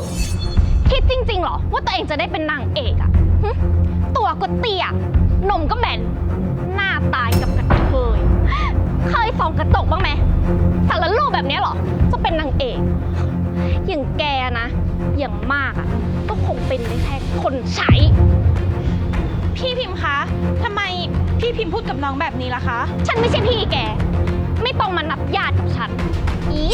อ คิดจริงๆเหรอ ว่าตัวเองจะได้เป็นนางเอกอะหึตัวก็เตี้ยนมก็แบนหน้าตายกับกระเทย เคยส่องกระจกบ้างไหมสารรูปแบบเนี้ยเหรอ จะเป็นนางเอก อย่างแกนะ อย่างมากอะก็คงเป็นได้แค่คนใช้ พี่พิมพ์คะทำไมพี่พิมพ์พูดกับน้องแบบนี้ล่ะคะ ฉันไม่ใช่พี่แก ไม่ต้องมานับญาติกับฉัน อี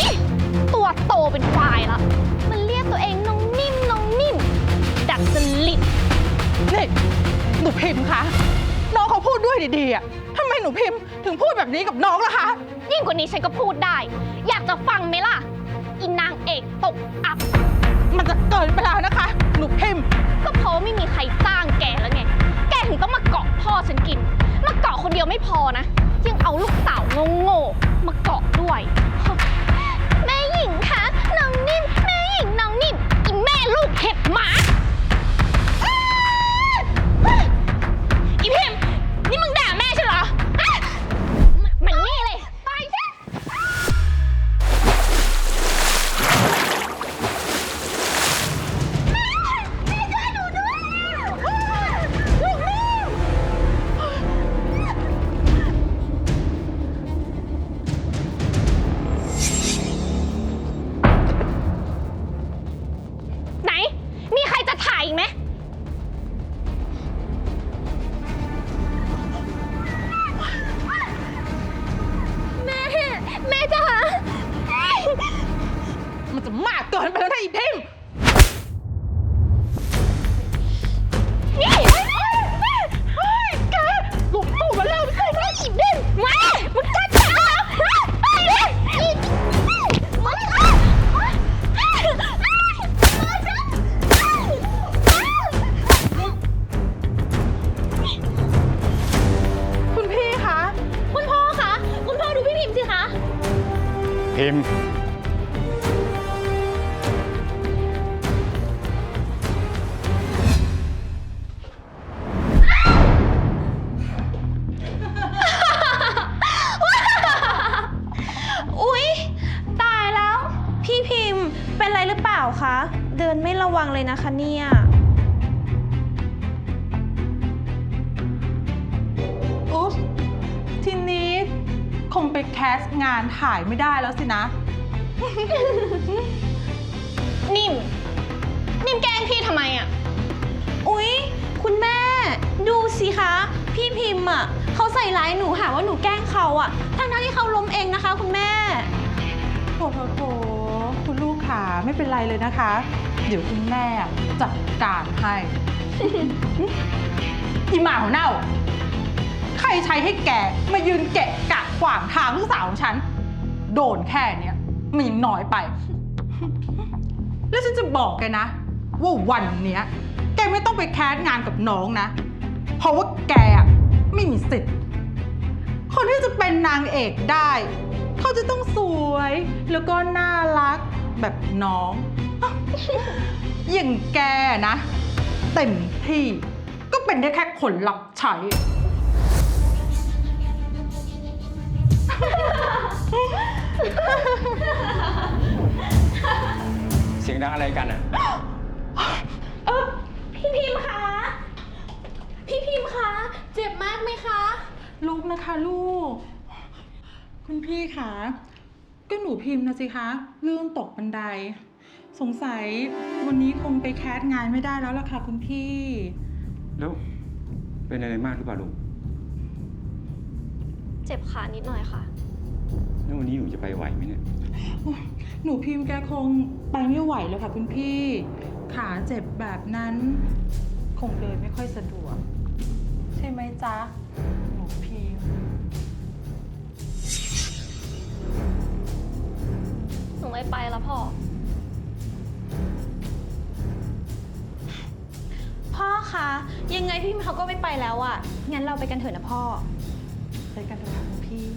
พิมพ์คะ น้องเขาพูดด้วยดีๆอะทำไมหนูพิมพ์ถึงพูดแบบนี้กับน้องล่ะคะ ยิ่งกว่านี้ฉันก็พูดได้ อยากจะฟังไหมล่ะอีนางเอกตกอับ มันจะเกินไปแล้วนะคะ หนูพิมพ์ ก็เพราะว่าไม่มีใครจ้างแกแล้วไง แกถึงต้องมาเกาะพ่อฉันกิน มาเกาะคนเดียวไม่พอนะ ยังเอาลูกสาวโง่ๆมาเกาะด้วยแเดินไม่ระวังเลยนะคะเนี่ย อุ๊บทีนี้คงไปแคสต์งานถ่ายไม่ได้แล้วสินะ นิ่ม นิ่มแกล้งพี่ทำไมอะ อุ๊ย คุณแม่ ดูสิคะ พี่พิมพ์อะเขาใส่ร้ายหนูหาว่าหนูแกล้งเขาอะ ทั้งๆที่เขาล้มเองนะคะ คุณแม่ โถโถโถคุณลูกขาไม่เป็นไรเลยนะคะ เดี๋ยวคุณแม่จัดการให้อีหมาหัวเน่า ใครใช้ให้แกมายืนเกะกะขวางทางลูกสาวของฉัน โดนแค่เนี้ยมันยังน้อยไป แล้วฉันจะบอกแกนะ ว่าวันเนี้ย แกไม่ต้องไปแคสงานกับน้องนะ เพราะว่าแกอะไม่มีสิทธิ์ คนที่จะเป็นนางเอกได้ เขาจะต้องสวย แล้วก็น่ารักแบบน้อง อย่างแกนะ เต็มที่ก็เป็นได้แค่คนรับใช้ เสียงดังอะไรกันอะ เออพี่พิมพ์คะพี่พิมพ์คะเจ็บมากไหมคะลูกนะคะลูก คุณพี่คะก็หนูพิมพ์นะสิคะลื่นตกบันได สงสัยวันนี้คงไปแคสงานไม่ได้แล้วล่ะค่ะคุณพี่ แล้วเป็นอะไรมากหรือเปล่าลูกเจ็บขานิดหน่อยค่ะ แล้ววันนี้หนูจะไปไหวไหมเนี่ยหนูพิมพ์แกคงไปไม่ไหวแล้วค่ะคุณพี่ ขาเจ็บแบบนั้น คงเดินไม่ค่อยสะดวก ใช่ไหมจ๊ะ หนูพิมพ์ หนูไม่ไปแล้วพ่อ พี่เขาก็ไม่ไปแล้วอะงั้นเราไปกันเถอะนะพ่อ ไปกันเถอะค่ะคุณพี่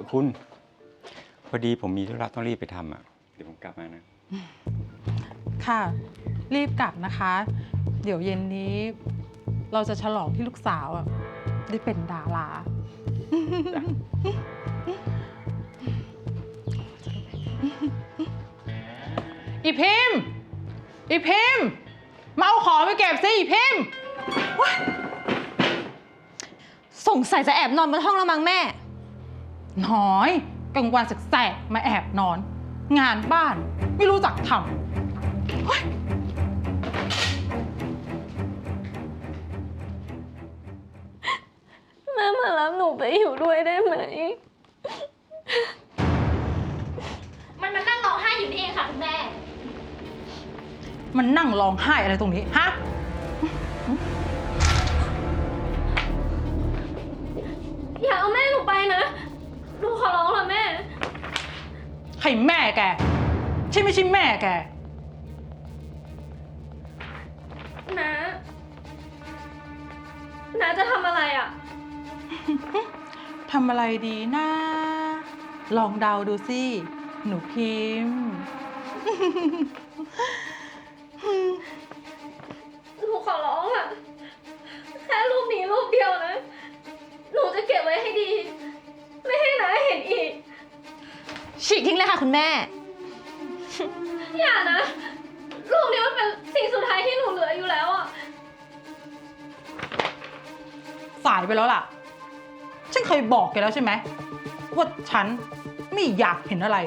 ออคุณ พอดีผมมีธุระต้องรีบไปทำอะ เดี๋ยวผมกลับมานะ ค่ะ รีบกลับนะคะ เดี๋ยวเย็นนี้ เราจะฉลองที่ลูกสาวอะได้เป็นดารา อีพิมพ์ อีพิมพ์ มาเอาของไปเก็บสิอีพิมพ์ สงสัยจะแอบนอนบนห้องแล้วมั้งแม่ น้อยกลางวันแสกๆมาแอบนอน งานบ้านไม่รู้จักทำเฮ้ยแม่มารับหนูไปอยู่ด้วยได้ไหม มันมานั่งร้องไห้อยู่นี่เองค่ะคุณแม่ มันนั่งร้องไห้อะไรตรงนี้ ฮะ อย่าเอาแม่หนูไปนะ หนูขอร้องละแม่ ใครแม่แกใช่ไม่ใช่แม่แก นะ นะจะทำอะไรอะ ทำอะไรดีนะ ลองเดาดูสิ หนูพิมพ์ แม่ อย่านะรูปนี้มันเป็นสิ่งสุดท้ายที่หนูเหลืออยู่แล้วอะ สายไปแล้วล่ะ ฉันเคยบอกแกแล้วใช่ไหมว่าฉันไม่อยากเห็นอะไร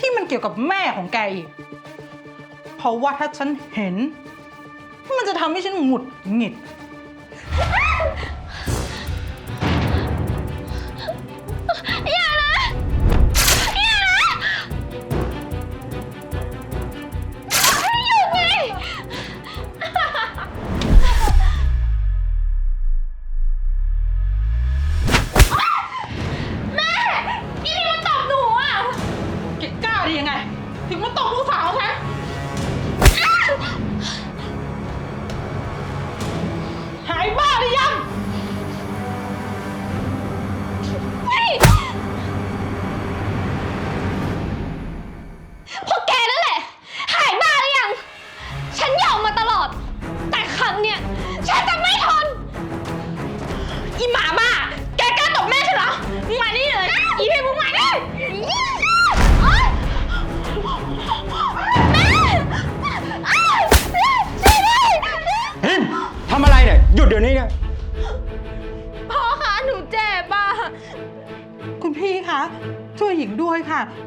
ที่มันเกี่ยวกับแม่ของแกอีก เพราะว่าถ้าฉันเห็น มันจะทำให้ฉันหงุดหงิด ถึงมาตบลูกสาวฉัน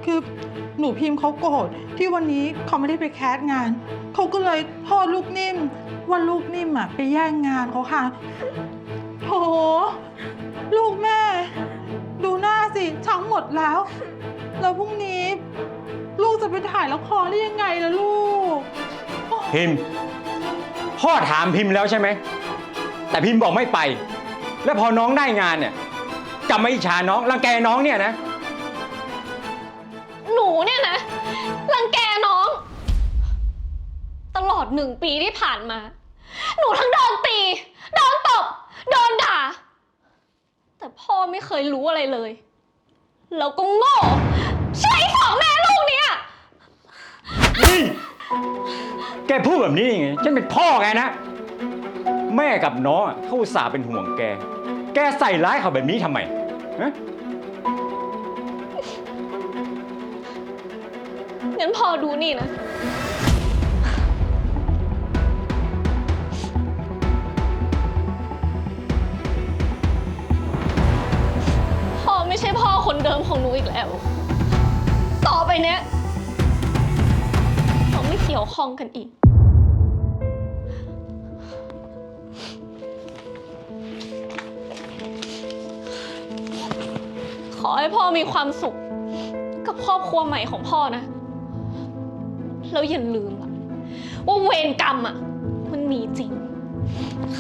คือหนูพิมพ์เขาโกรธที่วันนี้เขาไม่ได้ไปแคสงาน เขาก็เลยโทษลูกนิ่ม ว่าลูกนิ่มอะไปแย่งงานเขาค่ะโถลูกแม่ ดูหน้าสิช้ำหมดแล้ว แล้วพรุ่งนี้ ลูกจะไปถ่ายละครได้ยังไงล่ะลูก พิมพ์ พ่อถามพิมพ์แล้วใช่ไหม แต่พิมพ์บอกไม่ไป แล้วพอน้องได้งานเนี่ยกลับมาอิจฉาน้องรังแกน้องเนี่ยนะ ดหนึ่งปีที่ผ่านมา หนูทั้งโดนตี โดนตบ โดนด่า แต่พ่อไม่เคยรู้อะไรเลย แล้วก็โง่ ใช้สองแม่ลูกเนี่ยนี่แกพูดแบบนี้ยังไง ฉันเป็นพ่อแกนะ แม่กับน้องอะเขาอุตส่าห์เป็นห่วงแก แกใส่ร้ายเขาแบบนี้ทำไมฮะงั้นพ่อดูนี่นะ คนเดิมของหนูอีกแล้ว ต่อไปเนี้ยเราไม่เกี่ยวข้องกันอีก ขอให้พ่อมีความสุข กับครอบครัวใหม่ของพ่อนะ แล้วอย่าลืมล่ะ ว่าเวรกรรมอะ มันมีจริง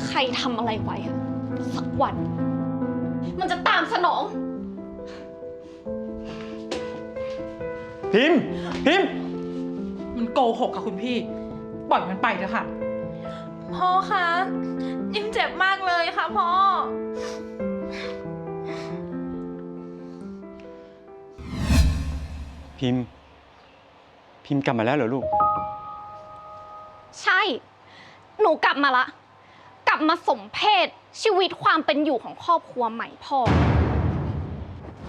ใครทำอะไรไว้อะสักวัน มันจะตามสนอง พิมพ์ พิมพ์ มันโกหกค่ะคุณพี่ ปล่อยมันไปเถอะค่ะ พ่อคะยิ้มเจ็บมากเลยค่ะพ่อ พิมพ์ พิมพ์กลับมาแล้วเหรอลูก ใช่ หนูกลับมาละ กลับมาสมเพศชีวิตความเป็นอยู่ของครอบครัวใหม่พ่อ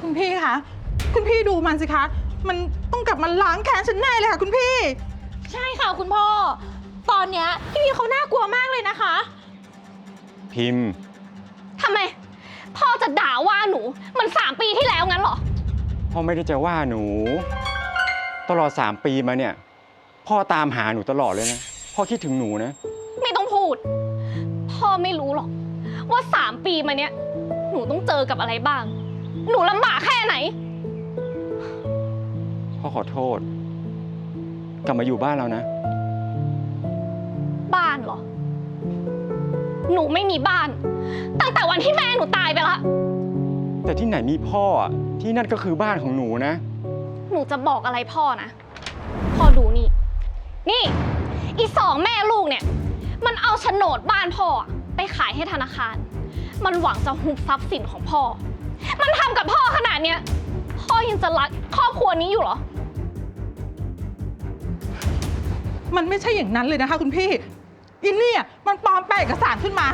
คุณพี่คะ คุณพี่ดูมันสิคะ มันต้องกลับมาล้างแค้นฉันแน่เลยค่ะคุณพี่ ใช่ค่ะคุณพ่อ ตอนเนี้ยพี่พีเขาน่ากลัวมากเลยนะคะพิมพ์ ทำไม พ่อจะด่าว่าหนู มันสามปีที่แล้วงั้นเหรอ พ่อไม่ได้จะว่าหนู ตลอดสามปีมาเนี่ย พ่อตามหาหนูตลอดเลยนะ พ่อคิดถึงหนูนะ ไม่ต้องพูด พ่อไม่รู้หรอก ว่าสามปีมาเนี้ยหนูต้องเจอกับอะไรบ้าง หนูลำบากแค่ไหน พ่อขอโทษ กลับมาอยู่บ้านเรานะ บ้านเหรอ หนูไม่มีบ้าน ตั้งแต่วันที่แม่หนูตายไปละ แต่ที่ไหนมีพ่ออะที่นั่นก็คือบ้านของหนูนะ หนูจะบอกอะไรพ่อนะ พ่อดูนี่ นี่ อีสองแม่ลูกเนี่ย มันเอาโฉนดบ้านพ่ออะไปขายให้ธนาคาร มันหวังจะหุบทรัพย์สินของพ่อ มันทำกับพ่อขนาดเนี้ย พ่อยังจะรักครอบครัวนี้อยู่เหรอ มันไม่ใช่อย่างนั้นเลยนะคะคุณพี่อินเนี่ยมันปลอมแปลงเอกสารขึ้นมา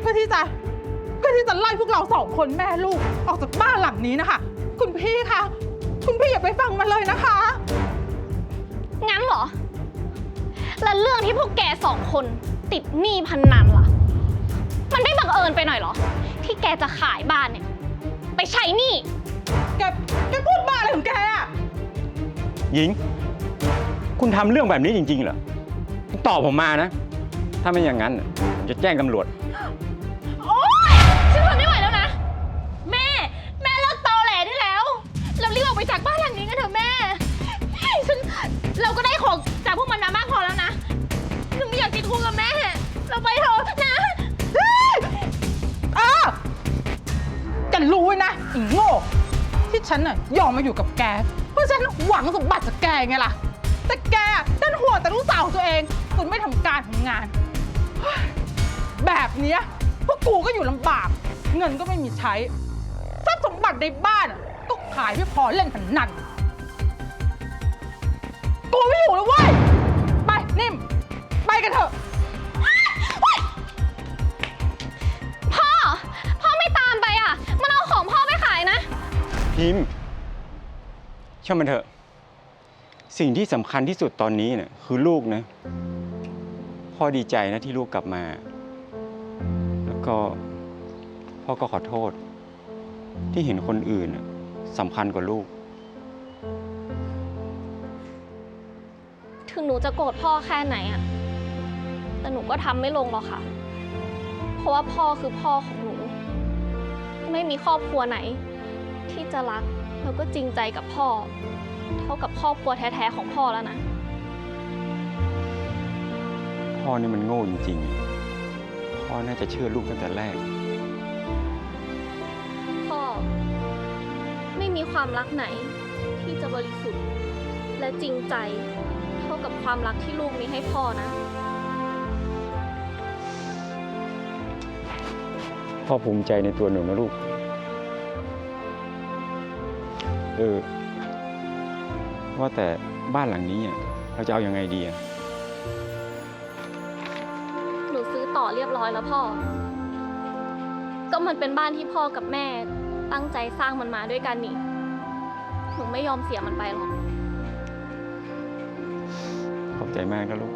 เพื่อที่จะเพื่อที่จะไล่พวกเราสองคนแม่ลูกออกจากบ้านหลังนี้นะคะ คุณพี่คะคุณพี่อย่าไปฟังมันเลยนะคะ งั้นเหรอ แล้วเรื่องที่พวกแกสองคนติดหนี้พันนันล่ะ มันไม่บังเอิญไปหน่อยเหรอ ที่แกจะขายบ้านเนี่ย ไปใช้หนี้ แก แกพูดบ้าอะไรของแกอะหญิง คุณทำเรื่องแบบนี้จริงๆเหรอคุณตอบผมมานะ ถ้าไม่อย่างนั้นน่ะผมจะแจ้งตำรวจ โอ๊ยฉันทนไม่ไหวแล้วนะ แม่ แม่เลิกตอแหลได้แล้ว เรารีบออกไปจากบ้านหลังนี้กันเถอะแม่ ฉันเราก็ได้ของจากพวกมันมามากพอแล้วนะหนูไม่อยากติดคุกกับแม่ เราไปเถอะนะอ้าแกรู้ไว้นะไอีโง่ ที่ฉันน่ะยอมมาอยู่กับแก เพราะฉันหวังสมบัติจากแกไงล่ะ แต่แกดันห่วงแต่ลูกสาวตัวเองจนไม่ทำการทำงานเฮ้ยแบบเนี้ยพวกกูก็อยู่ลำบาก เงินก็ไม่มีใช้ทรัพย์สมบัติในบ้านอะก็ขายไม่พอเล่นพนันกูไม่อยู่แล้วเว้ย ไปนิ่ม ไปกันเถอะ พ่อ พ่อไม่ตามไปอะ มันเอาของพ่อไปขายนะ พิมพ์ช่างมันเถอะ สิ่งที่สำคัญที่สุดตอนนี้เนี่ยคือลูกนะพ่อดีใจนะที่ลูกกลับมา แล้วก็พ่อก็ขอโทษ ที่เห็นคนอื่นสำคัญกว่าลูก ถึงหนูจะโกรธพ่อแค่ไหนอะแต่หนูก็ทำไม่ลงหรอกค่ะ เพราะว่าพ่อคือพ่อของหนู ไม่มีครอบครัวไหน ที่จะรักแล้วก็จริงใจกับพ่อ เท่ากับครอบครัวแท้ๆของพ่อแล้วนะ พ่อนี่มันโง่จริงๆ พ่อน่าจะเชื่อลูกตั้งแต่แรก พ่อ ไม่มีความรักไหน ที่จะบริสุทธิ์ และจริงใจ เท่ากับความรักที่ลูกมีให้พ่อนะ พ่อภูมิใจในตัวหนูนะลูก เออ ว่าแต่บ้านหลังนี้อะเราจะเอาอยัางไงดีอะหนูซื้อต่อเรียบร้อยแล้วพ่อ ก็มันเป็นบ้านที่พ่อกับแม่ตั้งใจสร้างมันมาด้วยกันนี่ หนูไม่ยอมเสียมันไปหรอก ขอบใจมากนะลูก